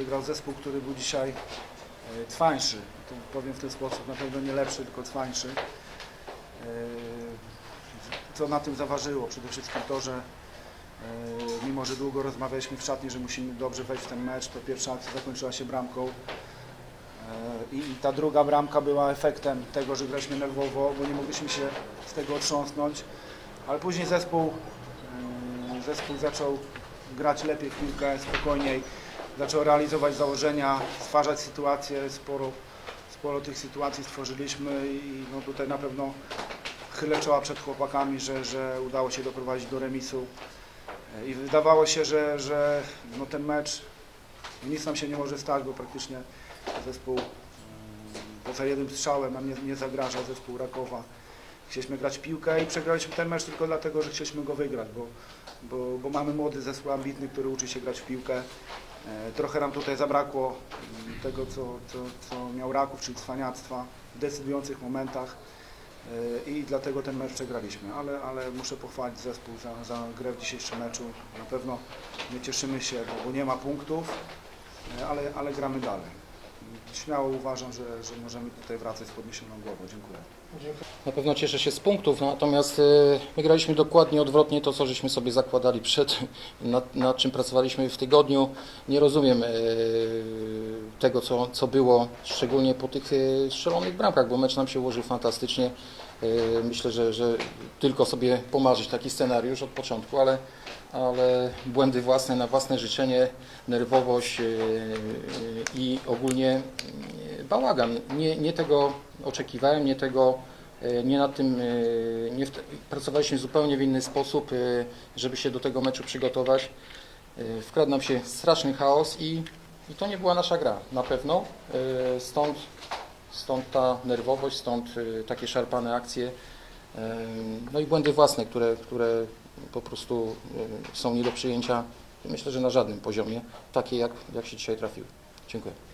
wygrał zespół, który był dzisiaj e, twańszy. To powiem w ten sposób, na pewno nie lepszy, tylko twańszy. E, Co na tym zaważyło? Przede wszystkim to, że e, mimo, że długo rozmawialiśmy w szatni, że musimy dobrze wejść w ten mecz, to pierwsza akcja zakończyła się bramką. I ta druga bramka była efektem tego, że graliśmy nerwowo, bo nie mogliśmy się z tego otrząsnąć. Ale później zespół, zespół zaczął grać lepiej w piłkę, spokojniej, zaczął realizować założenia, stwarzać sytuacje, sporo, sporo tych sytuacji stworzyliśmy i no tutaj na pewno chylę czoła przed chłopakami, że, że udało się doprowadzić do remisu. I wydawało się, że, że no ten mecz nic nam się nie może stać, bo praktycznie zespół mm, poza jednym strzałem nam nie, nie zagraża zespół Rakowa. Chcieliśmy grać piłkę i przegraliśmy ten mecz tylko dlatego, że chcieliśmy go wygrać, bo, bo, bo mamy młody zespół ambitny, który uczy się grać w piłkę. E, Trochę nam tutaj zabrakło mm, tego, co, co, co miał Raków, czyli cwaniactwa w decydujących momentach e, i dlatego ten mecz przegraliśmy, ale, ale muszę pochwalić zespół za, za grę w dzisiejszym meczu. Na pewno nie cieszymy się, bo, nie ma punktów, e, ale, ale gramy dalej. Śmiało uważam, że, że możemy tutaj wracać z podniesioną głową. Dziękuję. Na pewno cieszę się z punktów, natomiast e, my graliśmy dokładnie odwrotnie to, co żeśmy sobie zakładali przed, nad, nad czym pracowaliśmy w tygodniu. Nie rozumiem e, tego, co, co było, szczególnie po tych e, strzelonych bramkach, bo mecz nam się ułożył fantastycznie. Myślę, że, że tylko sobie pomarzyć taki scenariusz od początku, ale, ale błędy własne na własne życzenie, nerwowość i ogólnie bałagan. Nie, nie tego oczekiwałem, nie tego, e, nie nad tym, e, nie w, pracowaliśmy zupełnie w inny sposób, e, żeby się do tego meczu przygotować. Wkradł nam się straszny chaos i, i to nie była nasza gra, na pewno. Stąd, stąd ta nerwowość, stąd takie szarpane akcje. No i błędy własne, które, które po prostu są nie do przyjęcia, myślę, że na żadnym poziomie, takie jak, jak się dzisiaj trafiły. Dziękuję.